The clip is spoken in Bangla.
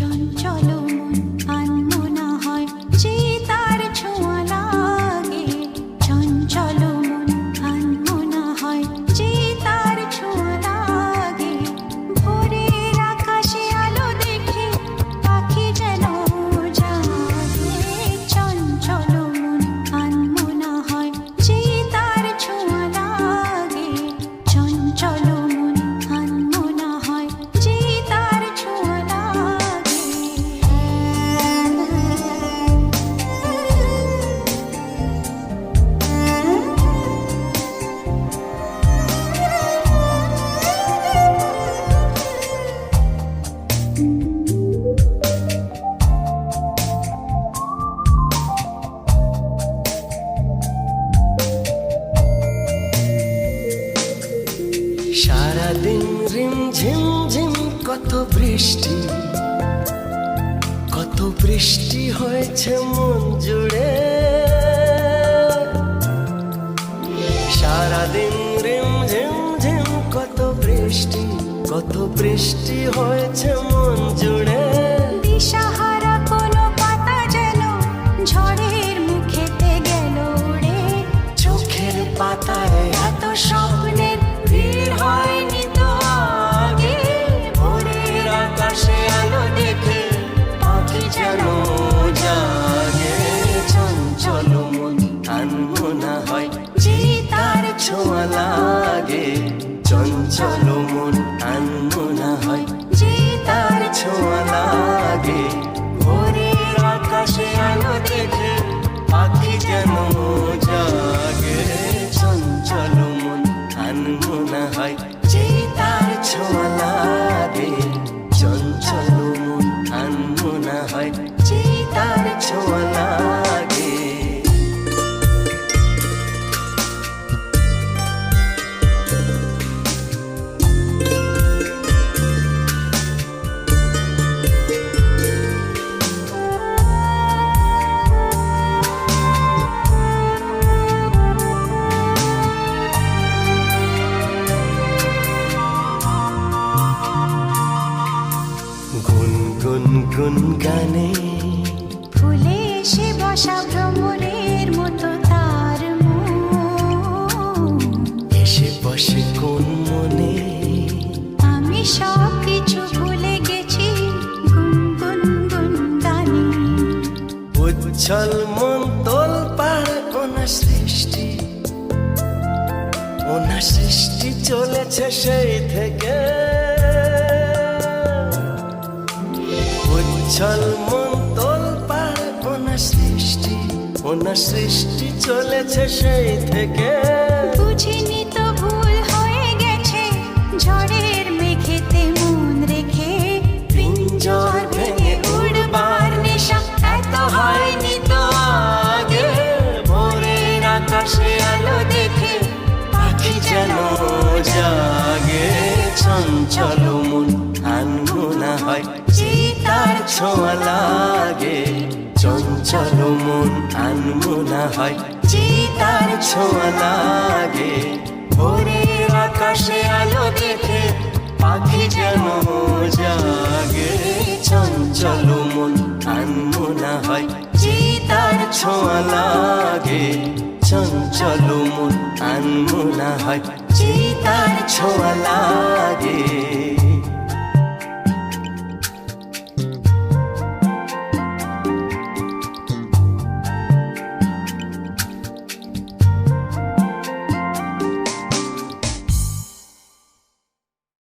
চঞ্চল মন বৃষ্টি, কত বৃষ্টি হয়েছে মন জুড়ে। সারাদিন রিম ঝিম ঝিম কত বৃষ্টি কত বৃষ্টি হয়েছে মন জুড়ে। হয় যে তার ছোঁয়া লাগে, ভোরের আকাশে দেখে পাখি যেন জাগে। চঞ্চল মন আনমনা হয়, যে তার ছোঁয়া লাগে। চঞ্চল মন আনমনা হয়, যে তার ছোঁয়া লাগে। উচ্ছল মন তোল পার ওনা সৃষ্টি। ওনা সৃষ্টি চলেছে সেই থেকে। উচ্ছল মন তোল পার ওনা সৃষ্টি ওনা সৃষ্টি চলেছে সেই থেকে। বুঝিনি তো জাগে চঞ্চল মন আনমনা হয়। যে তার ছোঁয়া লাগে, চঞ্চল মন আনমনা হয়। যে তার ছোঁয়া লাগে, ভোরের আকাশে আলো দেখে পাখি যেন জাগে। চঞ্চল মন আনমনা হয়। যে তার ছোঁয়া লাগে, চঞ্চল মন আনমনা হয়। ছোঁয়া লাগে।